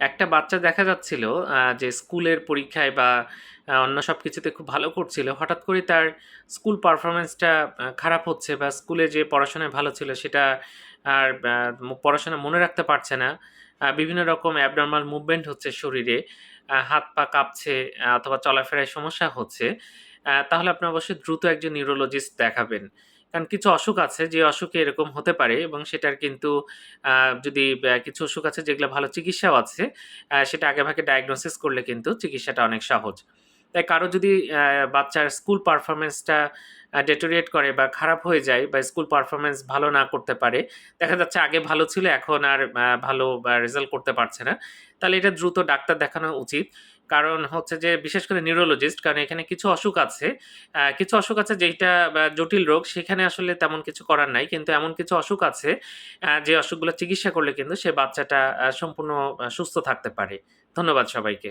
একটা বাচ্চা দেখা যাচ্ছিল যে স্কুলের পরীক্ষায় বা অন্য সব কিছুতে খুব ভালো করছিল, হঠাৎ করে তার স্কুল পারফরমেন্সটা খারাপ হচ্ছে বা স্কুলে যে পড়াশোনায় ভালো ছিল সেটা আর পড়াশোনা মনে রাখতে পারছে না। বিভিন্ন রকম অ্যাবনর্মাল মুভমেন্ট হচ্ছে শরীরে হাত পা কাঁপছে অথবা চলাফেরায় সমস্যা হচ্ছে। তাহলে আপনি অবশ্যই দ্রুত একজন নিউরোলজিস্ট দেখাবেন। কারণ কিছু অসুখ আছে, যে অসুখ এরকম হতে পারে এবং সেটার কিন্তু যদি কিছু অসুখ আছে যেগুলো ভালো চিকিৎসাও আছে সেটা আগেভাগে ডায়াগনোসিস করলে কিন্তু চিকিৎসাটা অনেক সহজ। তাই কারও যদি বাচ্চার স্কুল পারফরমেন্সটা ডেটোরিয়েট করে বা খারাপ হয়ে যায় বা স্কুল পারফরমেন্স ভালো না করতে পারে, দেখা যাচ্ছে আগে ভালো ছিল, এখন আর ভালো রেজাল্ট করতে পারছে না, তাহলে এটা দ্রুত ডাক্তার দেখানো উচিত। কারণ হচ্ছে যে, বিশেষ করে নিউরোলজিস্ট কারণ এখানে কিছু অসুখ আছে কিছু অসুখ আছে যেটা জটিল রোগ, সেখানে আসলে তেমন কিছু করার নাই, কিন্তু এমন কিছু অসুখ আছে যে অসুখগুলো চিকিৎসা করলে কিন্তু সে বাচ্চাটা সম্পূর্ণ সুস্থ থাকতে পারে। ধন্যবাদ সবাইকে।